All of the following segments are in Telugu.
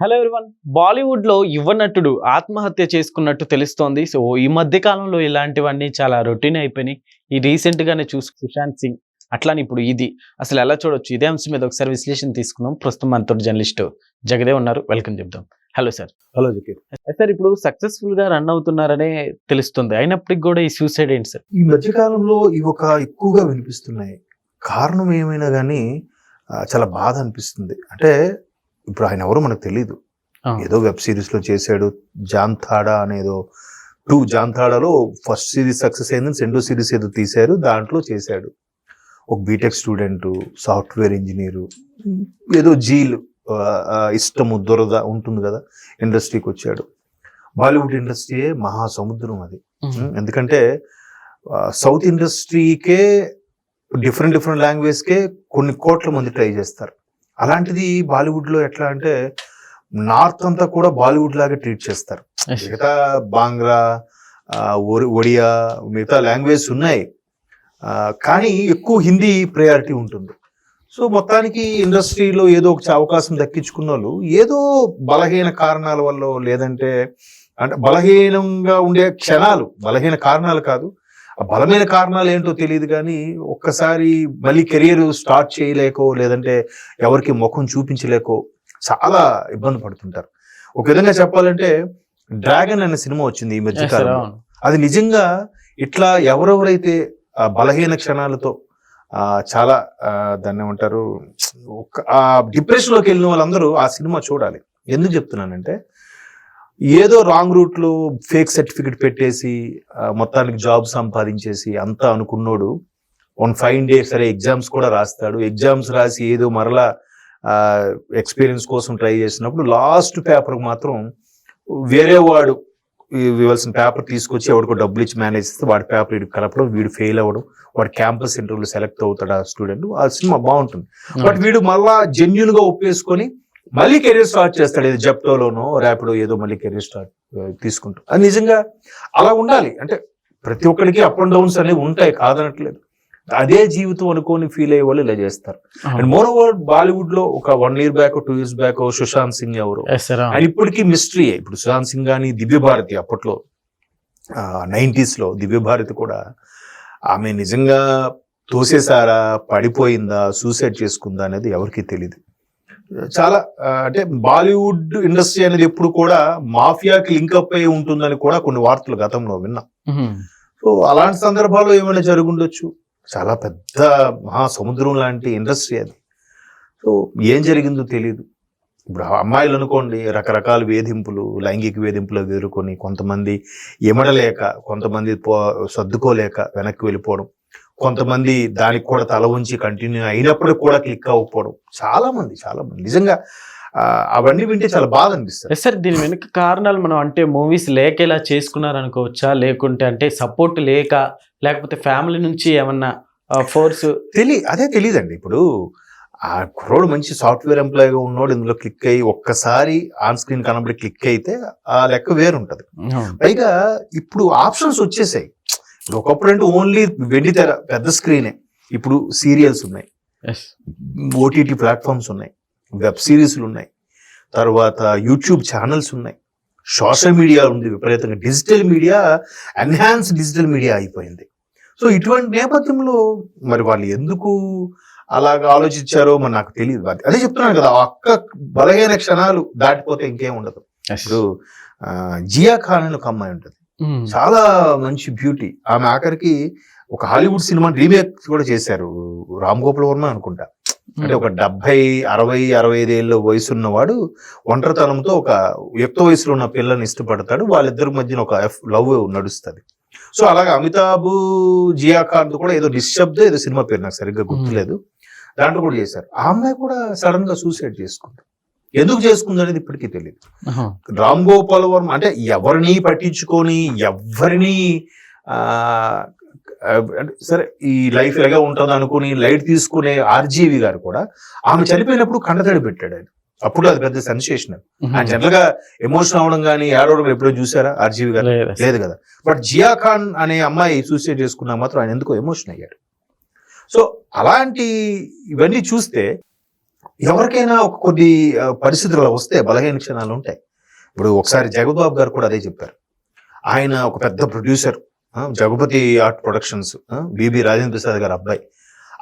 హలో ఎవరివన్ బాలీవుడ్లో యువ నటుడు ఆత్మహత్య చేసుకున్నట్టు తెలుస్తోంది. సో ఈ మధ్య కాలంలో ఇలాంటివన్నీ చాలా రొటీన్ అయిపోయినాయి. ఈ రీసెంట్ గానే చూసు సుశాంత్ సింగ్ అట్లానే ఇప్పుడు ఇది. అసలు ఎలా చూడొచ్చు? ఇదే అంశం మీద ఒకసారి విశ్లేషణ తీసుకుందాం. ప్రస్తుతం మనతో జర్నలిస్ట్ జగదే ఉన్నారు. వెల్కమ్ చెప్దాం. Hello sir hello Zakir sir ఇప్పుడు సక్సెస్ఫుల్గా రన్ అవుతున్నారనే తెలుస్తుంది. అయినప్పటికీ కూడా ఈ సూసైడ్ ఏంటి సార్ ఈ మధ్య కాలంలో ఇవి ఒక ఎక్కువగా వినిపిస్తున్నాయి. కారణం ఏమైనా కానీ చాలా బాధ అనిపిస్తుంది. అంటే ఇప్పుడు ఆయన ఎవరో మనకు తెలియదు. ఏదో వెబ్ సిరీస్లో చేశాడు జాంతాడా అనేదో టూ జాంతాడాలో ఫస్ట్ సిరీస్ సక్సెస్ అయిందని రెండో సిరీస్ ఏదో తీశారు దాంట్లో చేశాడు. ఒక బీటెక్ స్టూడెంట్ సాఫ్ట్వేర్ ఇంజనీరు ఏదో జీల్ ఇష్టము దురద ఉంటుంది కదా ఇండస్ట్రీకి వచ్చాడు. బాలీవుడ్ ఇండస్ట్రీయే మహాసముద్రం అది. ఎందుకంటే సౌత్ ఇండస్ట్రీకే డిఫరెంట్ డిఫరెంట్ లాంగ్వేజ్కే కొన్ని కోట్ల మంది ట్రై చేస్తారు. అలాంటిది బాలీవుడ్లో ఎట్లా అంటే నార్త్ అంతా కూడా బాలీవుడ్ లాగా ట్రీట్ చేస్తారు. మిగతా బాంగ్లా ఒడియా మిగతా లాంగ్వేజ్ ఉన్నాయి. కానీ ఎక్కువ హిందీ ప్రయారిటీ ఉంటుంది. సో మొత్తానికి ఇండస్ట్రీలో ఏదో ఒక అవకాశం దక్కించుకున్న వాళ్ళు ఏదో బలహీన కారణాల వల్ల లేదంటే అంటే బలహీనంగా ఉండే క్షణాలు బలహీన కారణాలు కాదు ఆ బలమైన కారణాలు ఏంటో తెలియదు కానీ ఒక్కసారి మళ్ళీ కెరియర్ స్టార్ట్ చేయలేకో లేదంటే ఎవరికి ముఖం చూపించలేకో చాలా ఇబ్బంది పడుతుంటారు. ఒక విధంగా చెప్పాలంటే డ్రాగన్ అనే సినిమా వచ్చింది ఈ మధ్య కాలంలో. అది నిజంగా ఇట్లా ఎవరెవరైతే ఆ బలహీన క్షణాలతో ఆ చాలా దాన్ని ఏమంటారు ఒక ఆ డిప్రెషన్లోకి వెళ్ళిన వాళ్ళందరూ ఆ సినిమా చూడాలి. ఎందుకు చెప్తున్నానంటే ఏదో రాంగ్ రూట్లో ఫేక్ సర్టిఫికెట్ పెట్టేసి మొత్తానికి జాబ్ సంపాదించేసి అంతా అనుకున్నోడు వన్ ఫైవ్ డే సరే ఎగ్జామ్స్ కూడా రాస్తాడు. ఎగ్జామ్స్ రాసి ఏదో మరలా ఎక్స్పీరియన్స్ కోసం ట్రై చేసినప్పుడు లాస్ట్ పేపర్ మాత్రం వేరే వాడు ఇవ్వాల్సిన పేపర్ తీసుకొచ్చి ఎవరికో డబ్బులు ఇచ్చి మేనేజ్ చేస్తే వాడి పేపర్ వీడికి కలపడం వీడు ఫెయిల్ అవ్వడం వాడు క్యాంపస్ ఇంటర్వ్యూలో సెలెక్ట్ అవుతాడు ఆ స్టూడెంట్ ఆ సినిమా బాగుంటుంది. బట్ వీడు మళ్ళా జెన్యున్గా ఒప్పేసుకొని మళ్ళీ కెరీర్ స్టార్ట్ చేస్తాడు. ఇది జెప్టోలోనో ర్యాపిడో ఏదో మళ్ళీ కెరీర్ స్టార్ట్ తీసుకుంటాం. అది నిజంగా అలా ఉండాలి. అంటే ప్రతి ఒక్కరికి అప్ అండ్ డౌన్స్ అనేవి ఉంటాయి కాదనట్లేదు. అదే జీవితం అనుకోని ఫీల్ అయ్యే వాళ్ళు ఇలా చేస్తారు. అండ్ మోర్ ఓవర్ బాలీవుడ్లో ఒక one year back two years back Sushant Singh ఎవరు. అండ్ ఇప్పటికీ మిస్టరీ ఇప్పుడు సుశాంత్ సింగ్ కానీ దివ్య భారతి అప్పట్లో నైంటీస్లో దివ్య భారతి కూడా ఆమె నిజంగా తోసేసారా పడిపోయిందా సూసైడ్ చేసుకుందా అనేది ఎవరికీ తెలియదు చాలా అంటే బాలీవుడ్ ఇండస్ట్రీ అనేది ఎప్పుడు కూడా మాఫియాకి లింక్ అప్ అయి ఉంటుందని కూడా కొన్ని వార్తలు గతంలో విన్నాం. సో అలాంటి సందర్భాల్లో ఏమైనా జరుగుండొచ్చు చాలా పెద్ద మహా సముద్రం లాంటి ఇండస్ట్రీ అది. సో ఏం జరిగిందో తెలియదు ఇప్పుడు అమ్మాయిలు అనుకోండి రకరకాల వేధింపులు లైంగిక వేధింపులు ఎదుర్కొని కొంతమంది ఎమడలేక కొంతమంది పో సర్దుకోలేక వెనక్కి వెళ్ళిపోవడం. కొంతమంది దానికి కూడా తల ఉంచి కంటిన్యూ అయినప్పుడు కూడా క్లిక్ అవ్వకపోవడం. చాలా మంది చాలా మంది నిజంగా అవన్నీ వింటే చాలా బాధ అనిపిస్తుంది. సార్ దీని వెనుక కారణాలు మనం అంటే మూవీస్ లేక ఇలా చేసుకున్నారు అనుకోవచ్చా లేకుంటే అంటే సపోర్ట్ లేక లేకపోతే ఫ్యామిలీ నుంచి ఏమన్నా ఫోర్స్ తెలి అదే తెలియదండి ఇప్పుడు ఆ కుర్రోడు మంచి సాఫ్ట్వేర్ ఎంప్లాయీగా ఉన్నోడు ఇందులో క్లిక్ అయ్యి ఒక్కసారి ఆన్ స్క్రీన్ కనబడి క్లిక్ అయితే ఆ లెక్క వేరుంటది. పైగా ఇప్పుడు ఆప్షన్స్ వచ్చేసాయి. ఒకప్పుడు అంటే ఓన్లీ వెండి తెర పెద్ద స్క్రీనే ఇప్పుడు సీరియల్స్ ఉన్నాయి. ఓటీటీ ప్లాట్ఫామ్స్ ఉన్నాయి. వెబ్ సిరీస్లు ఉన్నాయి. తర్వాత యూట్యూబ్ ఛానల్స్ ఉన్నాయి. సోషల్ మీడియా ఉంది విపరీతంగా. Digital media enhance digital media అయిపోయింది. సో ఇటువంటి నేపథ్యంలో మరి వాళ్ళు ఎందుకు అలాగ ఆలోచించారో మరి నాకు తెలియదు అది- అదే చెప్తున్నాను కదా ఆ ఒక్క బలహీన క్షణాలు దాటిపోతే ఇంకేం ఉండదు. ఇప్పుడు జియా ఖాన్ అని ఒక అమ్మాయి ఉంటుంది. చాలా మంచి బ్యూటీ. ఆమె ఆఖరికి ఒక హాలీవుడ్ సినిమా రీమేక్ కూడా చేశారు. రామ్ గోపాల్ వర్మ అనుకుంటా. అంటే ఒక డెబ్బై అరవై అరవై ఐదు ఏళ్ళ వయసు ఉన్నవాడు ఒంటరితనంతో ఒక యుక్త వయసులో ఉన్న పిల్లని ఇష్టపడతాడు. వాళ్ళిద్దరి మధ్యన ఒక లవ్ నడుస్తుంది. సో అలాగే అమితాబ్ జియా ఖాన్ కూడా ఏదో నిశ్శబ్ద ఏదో సినిమా పేరు నాకు సరిగ్గా గుర్తులేదు. దాంట్లో కూడా చేశారు. ఆ అమ్మాయి కూడా సడన్గా సూసైడ్ చేసుకుంది. ఎందుకు చేసుకుంది అనేది ఇప్పటికీ తెలియదు రామ్ గోపాల్ వర్మ అంటే ఎవరిని పట్టించుకొని ఎవరిని సరే ఈ లైఫ్ ఎలాగా ఉంటుంది అనుకుని లైట్ తీసుకునే ఆర్జీవి గారు కూడా ఆమె చనిపోయినప్పుడు కండతడి పెట్టాడు ఆయన. అప్పుడు అది పెద్ద సెన్సేషన్ ఆయన జనరల్గా ఎమోషన్ అవడం కానీ ఏడవడం ఎప్పుడో చూసారా ఆర్జీవి గారు? లేదు. కదా. బట్ జియా ఖాన్ అనే అమ్మాయి సూసైడ్ చేసుకున్నా మాత్రం ఆయన ఎందుకో ఎమోషన్ అయ్యాడు. సో అలాంటి ఇవన్నీ చూస్తే ఎవరికైనా ఒక కొద్ది పరిస్థితులు వస్తే బలహీన క్షణాలు ఉంటాయి. ఇప్పుడు ఒకసారి జగబాబు గారు కూడా అదే చెప్పారు. ఆయన ఒక పెద్ద producer Jagapathi art productions BB Rajendra Prasad garu అబ్బాయి.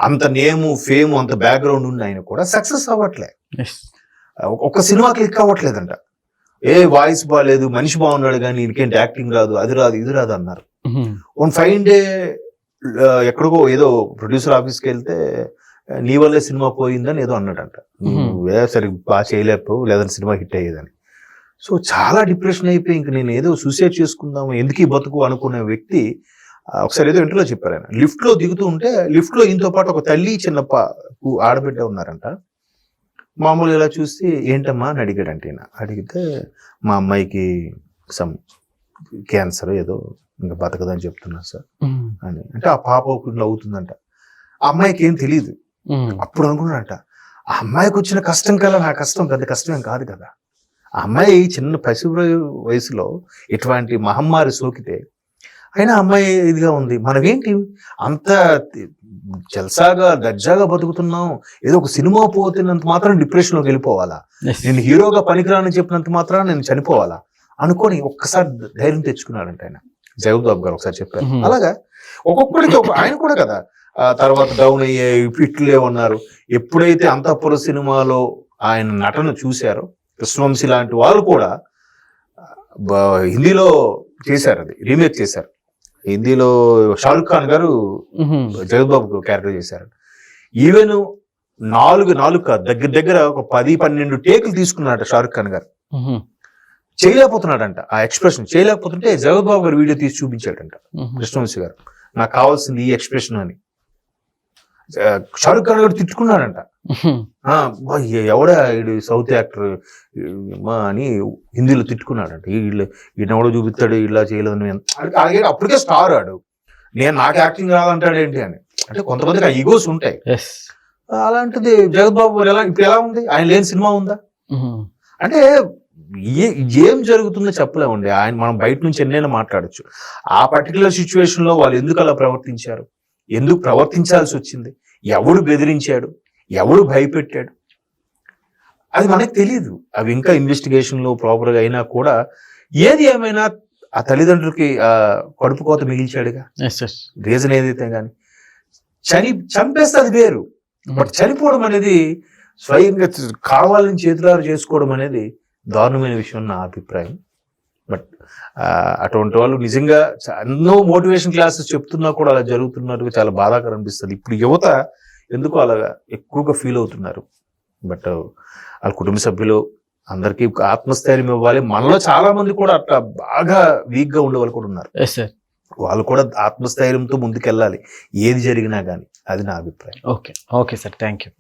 అంత నేము ఫేమ్ అంత బ్యాక్గ్రౌండ్ ఉన్న ఆయన కూడా సక్సెస్ అవ్వట్లే. ఒక- ఒక సినిమా క్లిక్ అవ్వట్లేదంట. ఏ వాయిస్ బాగాలేదు మనిషి బాగున్నాడు కానీ ఇంకేంటి యాక్టింగ్ రాదు అది రాదు ఇది రాదు అన్నారు. వన్ ఫైన్ డే ఎక్కడికో ఏదో ప్రొడ్యూసర్ ఆఫీస్కి వెళ్తే నీ వల్లే సినిమా పోయిందని ఏదో అన్నాడంట. నువ్వే సరి బాగా చేయలేకపోవు లేదని సినిమా హిట్ అయ్యేదని. సో చాలా డిప్రెషన్ అయిపోయి ఇంక నేను ఏదో సూసైడ్ చేసుకుందాము ఎందుకు బతుకు అనుకునే వ్యక్తి ఒకసారి ఏదో ఇంటర్లో చెప్పారు ఆయన. లిఫ్ట్లో దిగుతూ ఉంటే లిఫ్ట్లో ఈయనతో పాటు ఒక తల్లి చిన్న ఆడబిడ్డ ఉన్నారంట. మామూలు ఇలా చూస్తే ఏంటమ్మా? అని అడిగాడంట ఈయన. అడిగితే మా అమ్మాయికి సమ్ క్యాన్సర్ ఏదో ఇంకా బతకదని చెప్తున్నారు సార్. అని. అంటే ఆ పాప నవ్వుతుందంట ఆ అమ్మాయికి ఏం తెలియదు అప్పుడు అనుకున్నాడంట ఆ అమ్మాయికి వచ్చిన కష్టం కల్లా నా కష్టం పెద్ద కష్టం ఏం కాదు కదా. ఆ అమ్మాయి చిన్న పసి వయసులో ఇటువంటి మహమ్మారి సోకితే అయినా అమ్మాయి ఇదిగా ఉంది. మనం ఏంటి అంత జల్సాగా దర్జాగా బతుకుతున్నాం. ఏదో ఒక సినిమా పోతున్నంత మాత్రం డిప్రెషన్లోకి వెళ్ళిపోవాలా. నేను హీరోగా పనికిరాని చెప్పినంత మాత్రం నేను చనిపోవాలా? అనుకొని ఒక్కసారి ధైర్యం తెచ్చుకున్నాడంట ఆయన. జగబాబు గారు ఒకసారి చెప్పారు. అలాగా ఒక్కొక్కడికి ఒక ఆయన కూడా కదా తర్వాత డౌన్ అయ్యే ఇట్లే ఉన్నారు. ఎప్పుడైతే అంతఃపుర సినిమాలో ఆయన నటన చూశారో కృష్ణవంశీ లాంటి వాళ్ళు కూడా హిందీలో చేశారు అది రీమేక్ చేశారు. హిందీలో షారుఖ్ ఖాన్ గారు జగబాబు క్యారెక్టర్ చేశారు. ఈవెన్ నాలుగు నాలుగు దగ్గర దగ్గర ఒక పది పన్నెండు టేకులు తీసుకున్నాడట షారుఖ్ ఖాన్ గారు. చేయలేకపోతున్నాడంట ఆ ఎక్స్ప్రెషన్ చేయలేకపోతుంటే జగబాబు గారు వీడియో తీసి చూపించాడంట కృష్ణవంశీ గారు. నాకు కావాల్సింది ఈ ఎక్స్ప్రెషన్ అని. షారుఖ్ ఖాన్ గారు తిట్టుకున్నాడంట. ఎవడా ఈడు సౌత్ యాక్టర్? మా అని హిందీలో తిట్టుకున్నాడంట. వీళ్ళు ఈయన ఎవడో చూపిస్తాడు ఇలా చేయలేదని అలాగే అప్పటికే స్టార్ ఆడు. నేను నాకు యాక్టింగ్ రాదంటాడు ఏంటి అని. అంటే కొంతమందికి ఆ ఈగోస్ ఉంటాయి. అలాంటిది జగద్బాబు ఎలా ఇప్పుడు ఎలా ఉంది? ఆయన లేని సినిమా ఉందా? అంటే ఏ ఏం జరుగుతుందో చెప్పలేమండి. ఆయన మనం బయట నుంచి ఎన్నైనా మాట్లాడొచ్చు. ఆ పర్టికులర్ సిచ్యువేషన్లో వాళ్ళు ఎందుకు అలా ప్రవర్తించారు? ఎందుకు ప్రవర్తించాల్సి వచ్చింది? ఎవడు బెదిరించాడు? ఎవడు భయపెట్టాడు? అది మనకు తెలియదు అవి ఇంకా ఇన్వెస్టిగేషన్లో ప్రాపర్గా అయినా కూడా ఏది ఏమైనా ఆ తల్లిదండ్రులకి ఆ కడుపు కోత మిగిల్చాడుగా? ఎస్ ఎస్ రీజన్ ఏదైతే కానీ చని చంపేస్తే అది వేరు. బట్ చనిపోవడం అనేది స్వయంగా కావాలని చేతులారు చేసుకోవడం అనేది దారుణమైన విషయం నా అభిప్రాయం. బట్ అటువంటి వాళ్ళు నిజంగా ఎన్నో మోటివేషన్ క్లాసెస్ చెప్తున్నా కూడా అలా జరుగుతున్నట్టుగా చాలా బాధాకరం అనిపిస్తుంది. ఇప్పుడు యువత ఎందుకు అలాగా ఎక్కువగా ఫీల్ అవుతున్నారు? బట్ వాళ్ళ కుటుంబ సభ్యులు అందరికీ ఆత్మస్థైర్యం ఇవ్వాలి. మనలో చాలా మంది కూడా అట్లా బాగా వీక్గా ఉండే వాళ్ళు కూడా ఉన్నారు. వాళ్ళు కూడా ఆత్మస్థైర్యంతో ముందుకెళ్ళాలి. ఏది జరిగినా కానీ అది నా అభిప్రాయం. Okay okay sir thank you